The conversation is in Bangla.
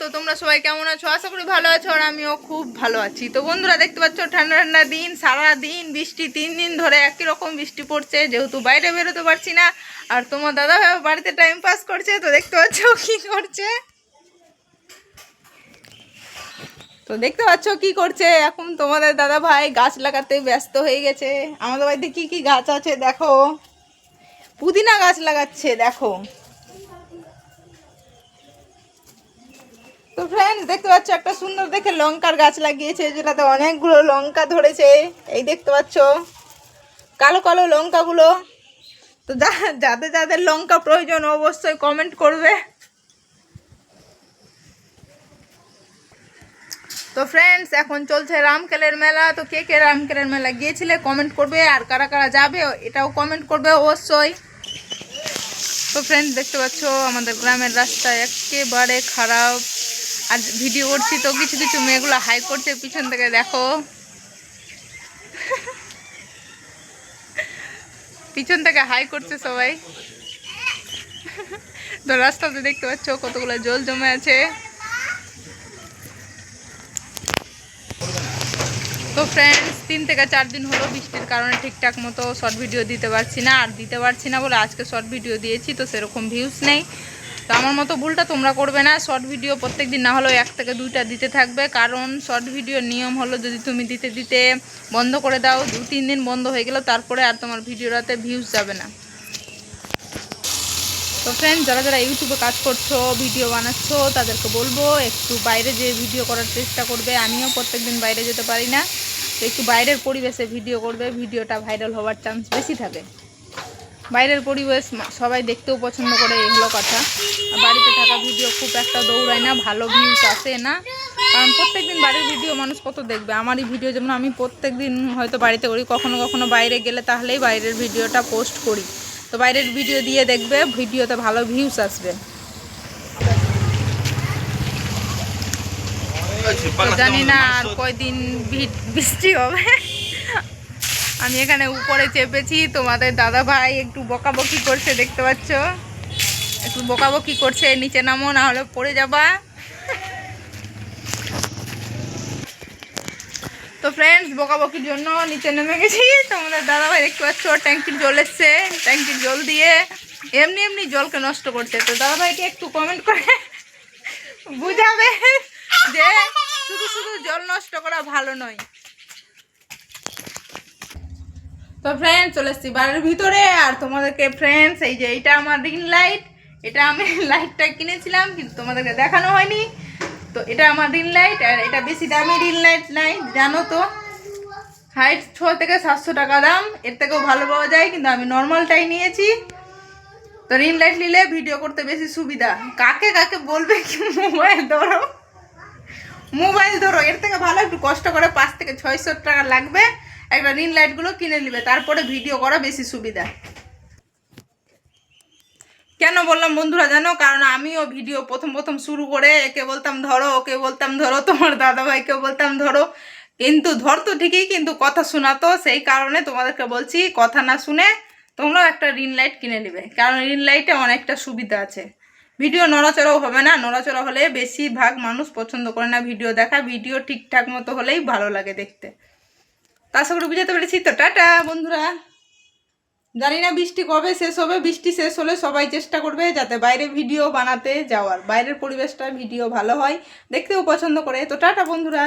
তো তোমরা সবাই কেমন আছো? আশা করি ভালো আছো আর আমিও খুব ভালো আছি। তো বন্ধুরা, দেখতে পাচ্ছ, ঠান্ডা ঠান্ডা দিন, সারা দিন বৃষ্টি, তিন দিন ধরে একই রকম বৃষ্টি পড়ছে। যেহেতু বাইরে বেরোতে পারছি না, আর তোমার দাদা ভাই বাড়িতে টাইম পাস করছে, তো দেখতে পাচ্ছ কি করছে? তো দেখতে পাচ্ছ কি করছে? এখন তোমাদের দাদা ভাই গাছ লাগাতে ব্যস্ত হয়ে গেছে। আমাদের বাড়িতে কি কি গাছ আছে দেখো? পুদিনা গাছ লাগাচ্ছে, দেখো। তো ফ্রেন্ডস দেখতে পাচ্ছ একটা সুন্দর দেখে লঙ্কার গাছ লাগিয়েছে, যেটাতে অনেকগুলো লঙ্কা ধরেছে। এই দেখতে পাচ্ছ, কালো কালো লঙ্কাগুলো। তো যাদের যাদের লঙ্কা প্রয়োজন অবশ্যই কমেন্ট করবে। তো ফ্রেন্ডস এখন চলছে রামকেলের মেলা। তো কে কে রামকেলের মেলা গিয়েছিলে কমেন্ট করবে, আর কারা কারা যাবে এটাও কমেন্ট করবে অবশ্যই। তো ফ্রেন্ডস দেখতে পাচ্ছ, আমাদের গ্রামের রাস্তা একেবারে খারাপ। আর ভিডিও করছি তো, কিছু কিছু মেয়েগুলো হাই করছে পিছন থেকে, দেখো। পিছন থেকে হাই করছে সবাই। তো রাস্তাতে দেখতে পাচ্ছ কতগুলো জল জমে আছে। তো ফ্রেন্ডস তিন থেকে চার দিন হলো বৃষ্টির কারণে ঠিকঠাক মতো শর্ট ভিডিও দিতে পারছি না, আর দিতে পারছি না বলে আজকে শর্ট ভিডিও দিয়েছি, তো সেরকম ভিউজ নেই। তো আমার মতো ভুলটা তোমরা করবে না। শর্ট ভিডিও প্রত্যেক দিন না হলেও এক থেকে দুইটা দিতে থাকবে। কারণ শর্ট ভিডিওর নিয়ম হলো যদি তুমি দিতে দিতে বন্ধ করে দাও, দু, তিন দিন বন্ধ হয়ে গেল তারপরে আর তোমার ভিডিওটাতে ভিউজ যাবে না। তো ফ্রেন্ড যারা যারা ইউটিউবে কাজ করছ ভিডিও বানাচ্ছো, তাদেরকে বলব একটু বাইরে যে ভিডিও করার চেষ্টা করবে। আমিও প্রত্যেকদিন বাইরে যেতে পারি না। তো একটু বাইরের পরিবেশে ভিডিও করবে। ভিডিওটা ভাইরাল হওয়ার চান্স বেশি থাকে। বাইরের পরিবেশ সবাই দেখতেও পছন্দ করে এগুলো কথা। বাড়িতে থাকা ভিডিও খুব একটা দৌড়ায় না ভালো ভিউজ আসে না। কারণ প্রত্যেকদিন বাড়ির ভিডিও মানুষ কত দেখবে? আমারই ভিডিও যেমন আমি প্রত্যেকদিন হয়তো বাড়িতে করি কখনো কখনো বাইরে গেলে তাহলেই বাইরের ভিডিওটা পোস্ট করি। তো বাইরের ভিডিও দিয়ে দেখবে ভিডিওতে ভালো ভিউজ আসবে। জানি না আর কয়দিন বৃষ্টি হবে। আমি এখানে উপরে চেপেছি, তোমাদের দাদা ভাই একটু বকাবকি করছে, দেখতে পাচ্ছ? একটু বকাবকি করছে, নিচে নামো, না হলে পড়ে যাবা। তো ফ্রেন্ডস বকাবকির জন্য নিচে নেমে গেছি। তোমাদের দাদা ভাই দেখতে পাচ্ছ ট্যাঙ্কির জল এসছে ট্যাঙ্কির জল দিয়ে এমনি এমনি জলকে নষ্ট করছে। তো দাদা ভাইকে একটু কমেন্ট করে বুঝাবে যে শুধু শুধু জল নষ্ট করা ভালো নয়। তো ফ্রেন্ডস চলে এসছি বাড়ির ভিতরে। আর তোমাদেরকে ফ্রেন্ডস এই যে এইটা আমার রিং লাইট এটা আমি লাইটটা কিনেছিলাম, কিন্তু তোমাদেরকে দেখানো হয়নি। তো এটা আমার রিং লাইট আর এটা বেশি দামি রিং লাইট নাই, জানো তো। হাইট ছ থেকে সাতশো টাকা দাম। এর থেকেও ভালো পাওয়া যায়, কিন্তু আমি নর্মালটাই নিয়েছি। তো রিং লাইট নিলে ভিডিও করতে বেশি সুবিধা। কাকে কাকে বলবে কি মোবাইল ধরো? মোবাইল ধরো, এর থেকে ভালো একটু কষ্ট করে পাঁচ থেকে ছয়শো টাকা লাগবে। একটা রিং লাইটগুলো কিনে নিবে, তারপরে ভিডিও করা বেশি সুবিধা। কেন বললাম বন্ধুরা জানো? কারণ আমিও ভিডিও প্রথম প্রথম শুরু করে একে বলতাম ধরো, ওকে বলতাম ধরো, তোমার দাদা ভাইকে বলতাম ধরো। কিন্তু ধরতো ঠিকই, কিন্তু কথা শোনাতো সেই কারণে তোমাদেরকে বলছি, কথা না শুনে তোমরাও একটা রিং লাইট কিনে নেবে। কারণ রিং লাইটে অনেকটা সুবিধা আছে। ভিডিও নড়াচড়াও হবে না, নড়াচড়া হলে বেশিরভাগ মানুষ পছন্দ করে না ভিডিও দেখা। ভিডিও ঠিকঠাক মতো হলেই ভালো লাগে দেখতে। তা আশা করি বুঝাতে পেরেছি। তো টাটা, বন্ধুরা। জানি না বৃষ্টি কবে শেষ হবে, বৃষ্টি শেষ হলে সবাই চেষ্টা করবে যাতে বাইরে ভিডিও বানাতে যাওয়ার। বাইরের পরিবেশটা ভিডিও ভালো হয়, দেখতেও পছন্দ করে। তো টাটা, বন্ধুরা।